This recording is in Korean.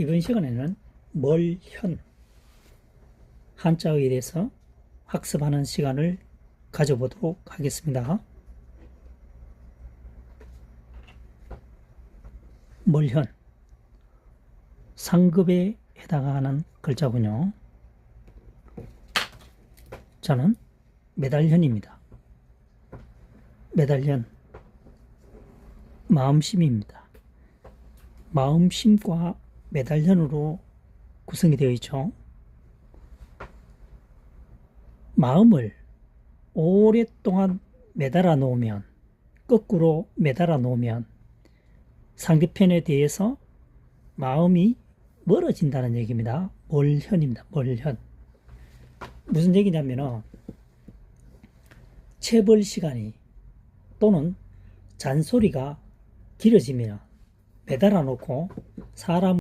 이번 시간에는 멀현 한자어에 대해서 학습하는 시간을 가져보도록 하겠습니다. 멀현 상급에 해당하는 글자군요. 저는 메달현입니다. 메달현 마음심입니다. 마음심과 메달현으로 구성이 되어 있죠. 마음을 오랫동안 매달아 놓으면, 거꾸로 매달아 놓으면 상대편에 대해서 마음이 멀어진다는 얘기입니다. 멀현입니다. 멀현. 무슨 얘기냐면은, 체벌 시간이 또는 잔소리가 길어지면 매달아 놓고 사람